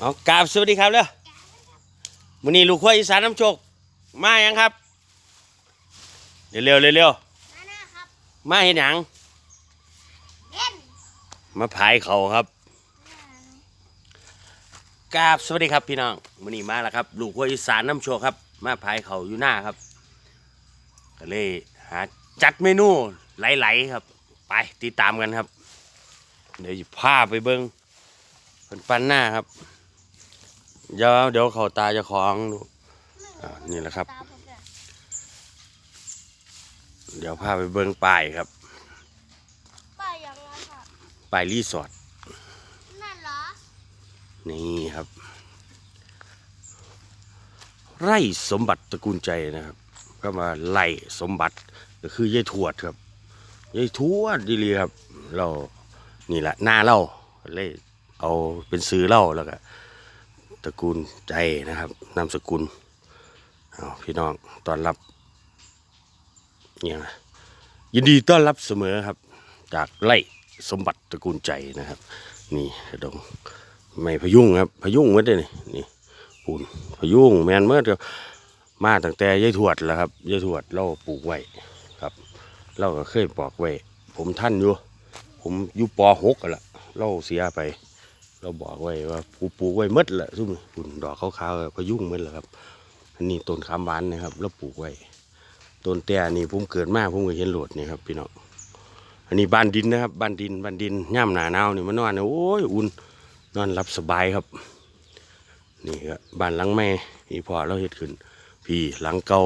เอากราบสวัสดีครับเด้อมื้อนี้ลูกขั้วอีสานน้ำโชค มายังครับ เร็วเร็วๆเร็วมาหน้าครับๆมาเห็นหยังเล่นมาพายเขาครับกราบสวัสดีครับพี่น้องมื้อนี้มาแล้วครับ ลูกขั้วอีสานน้ำโชคครับ มาพายเขาอยู่หน้าครับก็เลยหาจัดเมนูไหลๆครับ ไปติดตามกันครับ เดี๋ยวจะพาไปเบิ้งเป็นปันหน้าครับ เดี๋ยวเดี๋ยวเขาตาเจะของดูอ่านี่แหละครับตาผมเนี่ยเดี๋ยวพาไปเบิ้งป้ายครับไปยังไงค่ะป้ายรีสอร์ทนั่นเหรอ นี่ครับ ไร่สมบัติตระกูลใจนะครับ ก็มาไล่สมบัติก็คือยายทวดครับยายทวดดีเลยครับ เรานี่แหละหน้าเล่าเลยเอาเป็นซื้อเล่าแล้วก็ ตระกูลใจนะครับนามสกุลเอาพี่น้องต้อนรับเนี่ยนะยินดีต้อนรับเสมอครับ จากไร่สมบัติตระกูลใจนะครับ นี่ดงไม่พยุงครับ พยุงเมื่อได้นี่นี่ปูนพยุงแมนเมื่อเดียวมาตั้งแต่ยายทวดแล้วครับยายทวดเราปลูกไว้ครับ เราก็เคยบอกไว้ผมท่านอยู่ ผมอยู่ปหกกันละเราเสียไป เราบอกไว้ว่าปลูกปลูกไว้มดแหละซุ่มปุ่นดอกขาวๆพยุ่งมดแหละครับ อันนี้ต้นขามหวานนะครับ เราปลูกไว้ต้นแต่นี่ผมเกิดมาผมก็เห็นโหลดนี่ครับพี่น้องอันนี้บ้านดินนะครับบ้านดินบ้านดินย่ำหนาหนาวนี่มันนอนเนี่ยโอ้ยอุ่นนอนหลับสบายครับ นี่ก็บ้านหลังแม่นี่พอเราเห็ดขึ้น พี่หลังเก่า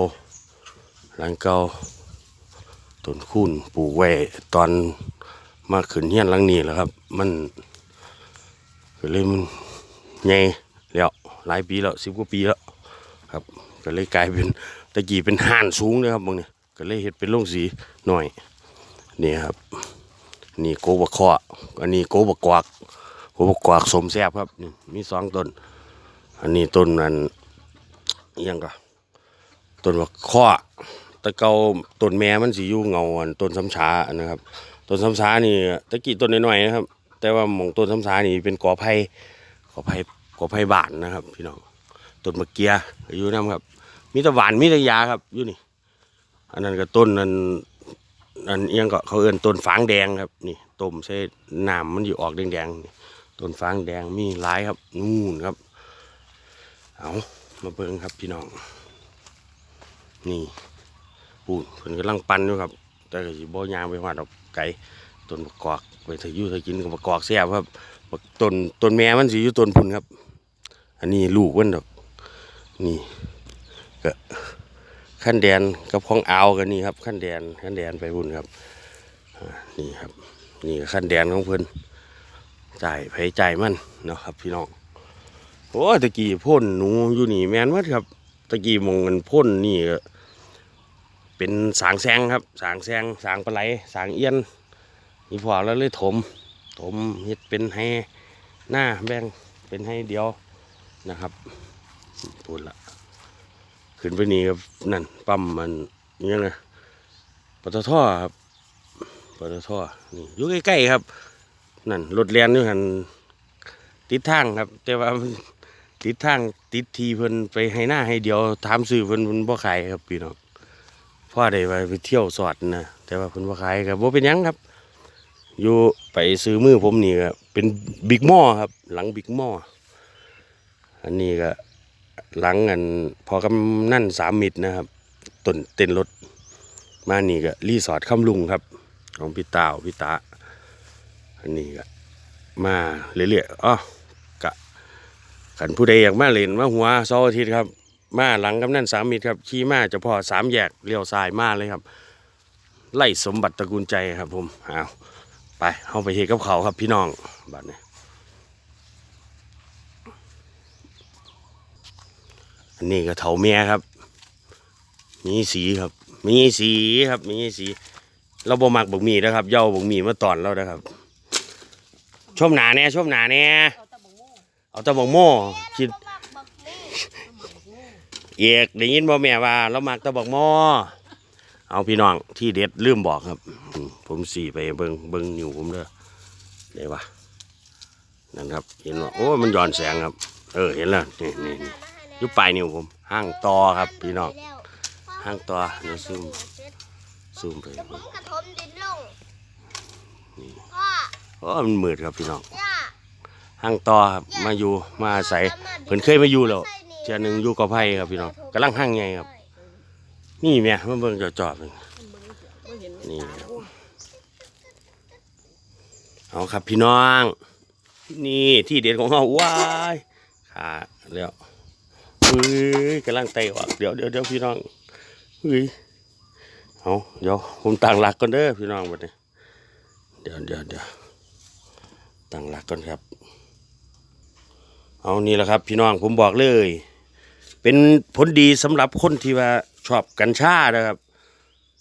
หลังเก่าต้นคูนปลูกไว้ตอนมาขึ้นเฮียนหลังนี้แหละครับ มัน ก็เลยมันใหญ่แล้วหลายปีแล้วสิบกว่าปีแล้วครับก็เลยกลายเป็นตะกี้เป็นห่านสูงเลยครับบางเนี่ยก็เลยเห็ดเป็นโรงสีหน่อยนี่ครับนี่โกบกคออันนี้โกบกกวากโกบกกวากสมแซบครับนี่มีสองต้น อันนี้ต้นนั้นยังก็ต้นบักข้อตะเกาต้นแม่มันสิอยู่เงาอันต้นซ้ำช้านะครับ ต้นซ้ำช้านี่ตะกี้ต้นน้อยๆนะครับ แต่ว่าหมองต้นซ้ำช้านี่เป็นกอไผ่กอไผ่กอไผ่บานนะครับพี่น้องต้นมะเกียอยู่น้ำครับมีแต่หวานมีแต่ยาครับอยู่นี่ อันนั้นก็ต้นนั้นอันเอียงก็เขาเอิ้นต้นฟางแดงครับ นี่ต้มใส่น้ำมันอยู่ออกแดงๆต้นฟางแดงมีหลายครับนู่นครับ เอามาเบิ่งครับพี่น้อง นี่ปูนเพิ่นกำลังปั่นอยู่ครับ แต่ก็สิบ่ยางไปหอดดอกไก่ ต้นประกอบไปถ้าอยู่ถ้ากินกับประกอบแซ่บครับบักต้นต้นแม่มันสิอยู่ต้นพุ่นครับ อันนี้ลูกมันดอกนี่ก็ขั้นแดนกับของอาวกันนี่ครับ ขั้นแดนขั้นแดนไปบุญครับอ่านี่ครับ นี่ขั้นแดนของเพิ่นจ่ายไผจ่ายมันเนาะครับ พี่น้องโอ้ตะกี้พ่นหนูอยู่นี่แมนวัดครับตะกี้มองเงินพ่นนี่เป็นสางแซงครับ สางแซงสางปลาไหลสางเอี้ยน นี่พอแล้วเลยถม ถมเฮ็ดเป็นให้หน้าแบ่งเป็นให้เดียวนะครับพูดละขึ้นไปนี่ครับนั่นปั๊มมันอิหยังไงปตทครับปตทนี่อยู่ใกล้ๆครับ นั่นรถเลียนอยู่หันติดทางครับ แต่ว่าติดทางติดทีเพิ่นไปให้หน้าให้เดียวถามซื้อเพิ่นเพิ่นบ่ขายครับพี่น้องพ่อได้ไปไปเที่ยวสอดนะแต่ว่าเพิ่นบ่ขายครับบ่เป็นหยังครับ อยู่ไปซื้อมือผมนี่ก็เป็นบิ๊กหม้อครับ หลังบิ๊กหม้ออันนี้ก็หลังอันพอกำนั่นสามมิตรนะครับต้นเต้นรถมานี่ก็รีสอร์ทคำลุงครับ ของพี่ตาวพี่ตาอันนี้ก็มาเรื่อยๆอ๋อกะขันผู้ใดอยากมาเล่นมาหัวเสาร์อาทิตย์ครับ มาหลังกำนั่นสามมิตรครับ ขี่มาจะพอสามแยกเลี้ยวซ้ายมาเลยครับ ไล่สมบัติตระกูลใจครับผมเอา ไปเข้าไปเฮดกับเขาวครับพี่น้องบัดนี้อันนี้ก็เถาเมียครับ มีสีครับ มีสีครับ มีสีเราบ่มักบักหมีนะครับเย่าบักหมีมาตอนเรานะครับชมหนาแน่ชมหนาแน่เอาตะบงโม่เอาแตะบักโม่คิดแม่เราก็มักบักนี่เอกได้ยินบ่แม่ว่า เรามักแตะบักหม้อ เอาพี่น้องที่เด็ดลืมบอกครับ ผมสีไปเบิงเบิงนิวผมเด้อได้ปะนั่นครับ เห็นว่าโอ้มันย้อนแสงครับ เออเห็นแล้วนี่นี่นยุบปลายนิวผมห้างตอครับ พี่น้องห้างต่อเดี๋ยวซูมซูมไปจะผมกระทมดินลงนี่พ่อโอ้มันมืดครับพี่น้องห้างต่อครับมาอยู่มาอาศัยเพิ่นเคยมาอยู่แล้วเจ้าหนึ่งอยู่กับไผ่ครับพี่น้องกำลังห้างไงครับ นี่แม่มาเบิ่งจอดๆเบิ่งนี่เอาครับพี่น้อง นี่ที่เด็ดของเราว้ายขาแล้วเฮ้ยกำลังไต่ออกเดี๋ยวเดี๋ยวเดี๋ยวพี่น้องเฮ้ยเอาเดี๋ยวผมตั้งหลักก่อนเด้อพี่น้องบัดนี้เดี๋ยวเดี๋ยวเดี๋ยวตั้งหลักก่อนครับ เอานี่แหละครับ พี่น้องผมบอกเลย เป็นผลดีสำหรับคนที่ว่า ชอบกัญชานะครับ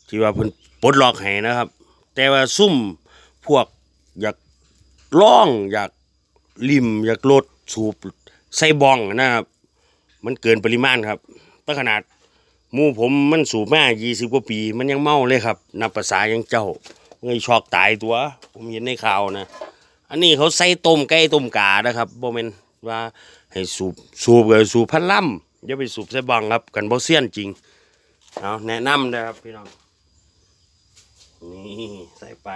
ที่ว่าเพิ่นปลดล็อกให้นะครับ แต่ว่าซุ่มพวกอยากล่องอยากลิมอยากลดสูบใส่บองนะครับ มันเกินปริมาณครับตั้งขนาดมูผมมันสูบมา20กว่าปี มันยังเมาเลยครับ นับภาษายังเจ้าเงยช็อกตายตัว ผมเห็นในข่าวนะ อันนี้เขาใส่ต้มไก่ต้มกานะครับบ่แม่นว่าให้สูบสูบก็สูบพันล่ำอย่าไปสูบใส่บังครับ กันบ่เซียนจริง เอาแนะนำนะครับพี่น้อง นี่ใส่ไป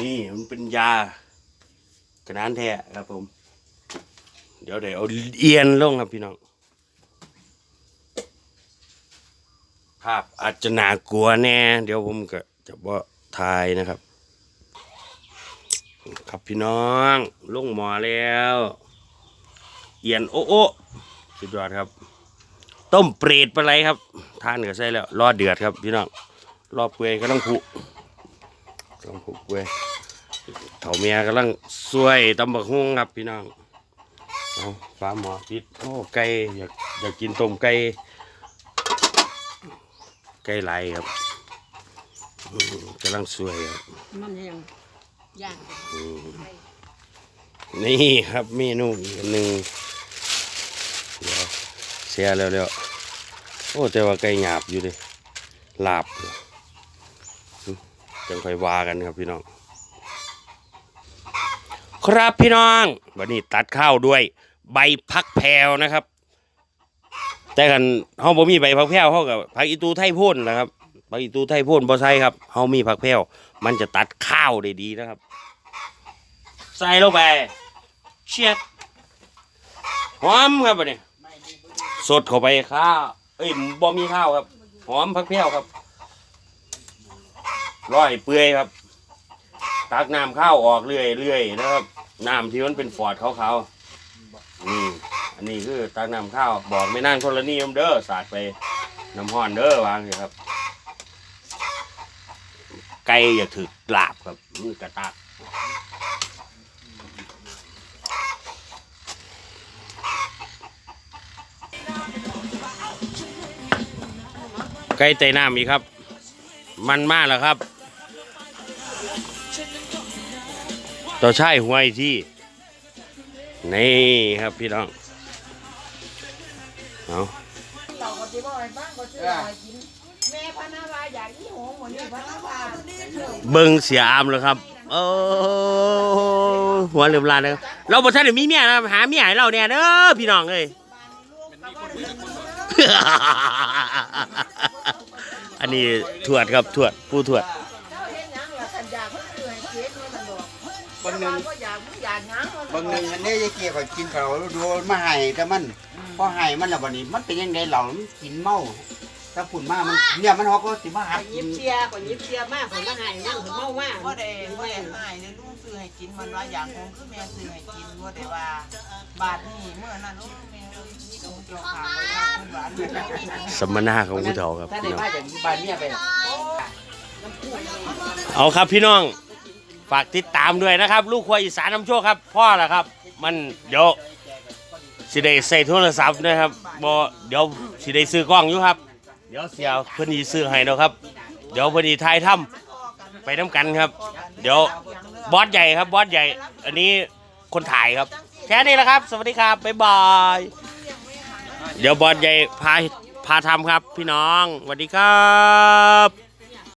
นี่มันเป็นยากระดานแท้ครับผม เดี๋ยวเดี๋ยวเอาเอียนลงครับพี่น้อง ภาพอาจจะน่ากลัวแน่ เดี๋ยวผมก็จะบ่ถ่ายนะครับ ครับพี่น้องลงหมอแล้ว เอียนโอ้โอ้สุดยอดครับ ต้มเปรตปลาไหลครับ ทานก็ใส่แล้วรอเดือดครับพี่น้องรอเปื่อยก็ต้องผุต้องผุเปื่อยเถาเมียกำลังซวยตำบักฮุ่งครับพี่น้องเอาฟ้าหมอปิดโอ้ไก่อยากอยากกินต้มไก่ไก่ไหลครับอืมกำลังสวยครับมันยังย่างนี่ครับเมนูอีกอันหนึ่งเดี๋ยวเสียแล้วแล้ว โอ้แต่ว่าไก่หยาบอยู่ดิลาบจังค่อยวากันครับพี่น้อง ครับพี่น้อง วันนี้ตัดข้าวด้วยใบพักแพวนะครับ แต่กันเฮาบ่มีใบพักแพวเฮากับผักอีตูไทยพ่นนะครับผักอีตูไทยพ่นบ่ใช่ครับเฮามีผักแพวมันจะตัดข้าวได้ดีนะครับ ใส่ลงไปเชียดหอมครับอันนี้สดเข้าไปข้าว อ้ยบ่มีข้าวครับ หอมผักเพี้ยวครับร้อยเปื่อยครับ ตักน้ำข้าวออกเรื่อยเรื่อยนะครับน้ำที่มันเป็นฟอดขาวๆนี่อันนี้คือตักน้ำข้าว บอกไม่นั่งคนละนิยมเด้อสาดไปน้ำห้อนเด้อวางเลยครับ ไก่อย่าถึกลาบครับมือกระตาก ไก่ไตน้ำอีกครับ มันมากแล้วครับต่อใช่หวยที่นี่ครับพี่น้องเอาเราก็จะบอกให้บ้างก็ซื้อหอยกินแม่พนาวาอยากยี่หงหมดนี่พนาวาเบิงเสียอามเลยครับโอ้หัวเรือมลานเลยเราบอกท่านเดี๋ยวมีเมียนะหาเมียให้เราเนี่ยเด้อพี่น้องเอ้ย อันนี้ถวดครับถวดผู้ถวดเจ้าเห็นยังล่ะขันอยากเพิ่งซื้อให้เจ๊ด้วยมันบอกบางหนึ่งก็อยากมึงอยากยังบางหนึ่งอันนี้ยายเกียเขากินเขาดูมาให้แต่มันพอให้มันแล้ววันนี้ มันเป็นยังไงเหล่ามันกินเมา ถ้าฝุ่นมากมันเนี่ยมันฮอกก็สิมาหายิกินบเสียก่อนยิบเสียมากผมก็หายนั่งผมเมามากว่าได้ว่าได้หายเลยลูกซื้อให้กินมันว่าอย่างคงคือแม่ซื้อให้กินว่าได้ว่า บาทนี่เมื่อนั้นโอ้แม่นี่คงเกี่ยวขาไปทางคนหวานสมนาของผู้เฒ่าครับถ้าพี่ได้น้องมาจากบ้านเนี่ยไปเอาครับพี่น้อง ฝากติดตามด้วยนะครับ ลูกครัวอีสานน้ำโชคครับ พ่อละครับ มันเดี๋ยวสิได้ใส่โทรศัพท์นะครับบอเดี๋ยวสิได้ซื้อกล้องอยู่ครับ เดี๋ยวเสียเพิ่นสิซื้อให้เนาะครับ เดี๋ยวเพิ่นสิถ่ายทำไปน้ำกันครับ เดี๋ยวบอสใหญ่ครับบอสใหญ่ อันนี้คนถ่ายครับ แค่นี้แหละครับ สวัสดีครับบ๊ายบายเดี๋ยวบอสใหญ่พาพาทำครับ พี่น้องสวัสดีครับ